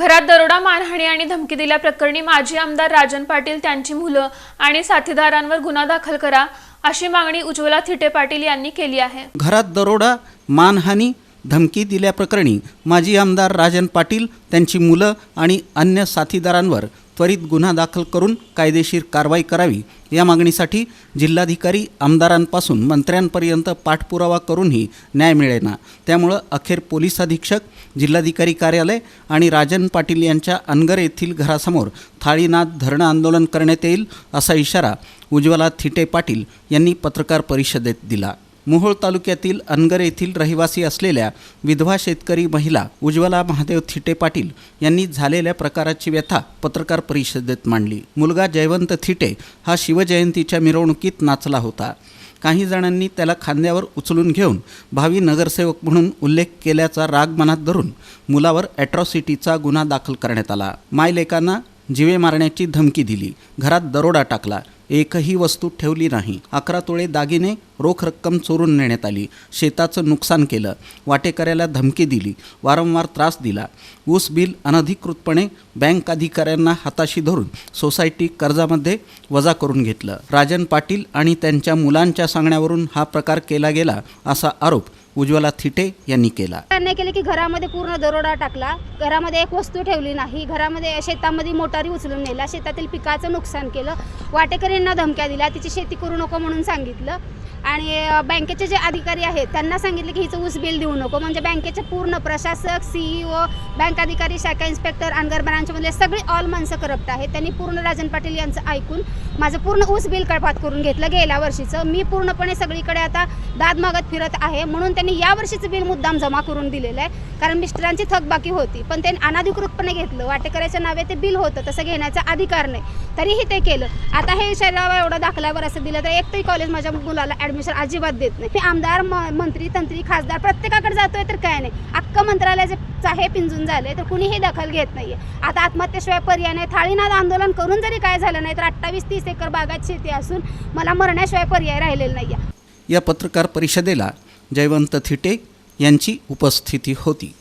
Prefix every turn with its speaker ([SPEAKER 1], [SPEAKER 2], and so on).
[SPEAKER 1] घरात दरोडा मारहाणी आणि धमकी दिल्याप्रकरणी माजी आमदार राजन पाटील त्यांची मुलं आणि साथीदारांवर गुन्हा दाखल करा अशी मागणी उज्ज्वला थिटे पाटील यांनी केली आहे.
[SPEAKER 2] घरात दरोडा मानहानी धमकी दिल्याप्रकरणी माजी आमदार राजन पाटील त्यांची मुलं आणि अन्य साथीदारांवर त्वरित गुन्हा दाखल करून कायदेशीर कारवाई करावी या मागणीसाठी जिल्हाधिकारी आमदारांपासून मंत्र्यांपर्यंत पाठपुरावा करूनही न्याय मिळेना. त्यामुळं अखेर पोलीस अधीक्षक जिल्हाधिकारी कार्यालय आणि राजन पाटील यांच्या अनगर येथील घरासमोर थाळीनाद धरणं आंदोलन करण्यात येईल असा इशारा उज्ज्वला थिटे पाटील यांनी पत्रकार परिषदेत दिला. मोहोळ तालुक्यातील अनगर येथील रहिवासी असलेल्या विधवा शेतकरी महिला उज्ज्वला महादेव थिटे पाटील यांनी झालेल्या प्रकाराची व्यथा पत्रकार परिषदेत मांडली. मुलगा जयवंत थिटे हा शिवजयंतीच्या मिरवणुकीत नाचला होता. काही जणांनी त्याला खांद्यावर उचलून घेऊन भावी नगरसेवक म्हणून उल्लेख केल्याचा राग मनात धरून मुलावर ॲट्रॉसिटीचा गुन्हा दाखल करण्यात आला. मायलेकांना जिवे मारण्याची धमकी दिली. घरात दरोडा टाकला. एकही वस्तू ठेवली नाही. अकरा तोळे दागिने रोख रक्कम चोरून नेण्यात आली. शेताचं नुकसान केलं. वाटेकऱ्याला धमकी दिली. वारंवार त्रास दिला. ऊस बिल अनधिकृतपणे बँक अधिकाऱ्यांना हाताशी धरून सोसायटी कर्जामध्ये वजा करून घेतलं. राजन पाटील आणि त्यांच्या मुलांच्या सांगण्यावरून हा प्रकार केला गेला असा आरोप उज्ज्वला थिटे यांनी केला.
[SPEAKER 3] त्यांनी केले की घरामध्ये पूर्ण दरोडा टाकला. घरामध्ये एक वस्तू ठेवली नाही. घरामध्ये शेतामध्ये मोटारी उचलून नेला शेतातील पिकाचं नुकसान केलं. वाटेकरींना धमक्या दिल्या. तिची शेती करू नको म्हणून सांगितलं. आणि बँकेचे जे अधिकारी आहेत त्यांना सांगितले की हिचं ऊस बिल देऊ नको. म्हणजे बँकेचे पूर्ण प्रशासक सीईओ बँक अधिकारी शाखा इन्स्पेक्टर अनगर ब्रांचमधले सगळी ऑल माणसं करप्ट आहेत. त्यांनी पूर्ण राजन पाटील यांचं ऐकून माझं पूर्ण ऊस बिल कळपात करून घेतलं गेल्या वर्षीचं. मी पूर्णपणे सगळीकडे आता दाद मागत फिरत आहे. म्हणून त्यांनी या वर्षीचं बिल मुद्दाम जमा करून दिलेलं आहे. कारण मिस्टरांची थकबाकी होती. पण त्यांनी अनाधिकृतपणे घेतलं. वाटेकऱ्याच्या नावे ते बिल होतं. तसं घेण्याचा अधिकार नाही. तरीही ते केलं. आता हे शरीरावर एवढं दाखल्यावर असं दिलं तर एकही कॉलेज माझ्या मुलाला ॲडमिशन अजिबात देत नाही. ते आमदार म- मंत्री तंत्री खासदार प्रत्येकाकडे जातोय तर काय नाही. अख्खं मंत्रालयाचे चाहे पिंजून झाले तर कुणीही दखल घेत नाहीये. आता आत्महत्येशिवाय पर्याय नाही. थाळीनाद आंदोलन करून जरी काय झालं नाही तर अठ्ठावीस तीस एकर बागात शेती असून मला मरण्याशिवाय पर्याय राहिलेला नाही
[SPEAKER 2] या पत्रकार परिषदेला जयवंत थिटे यांची उपस्थिती होती.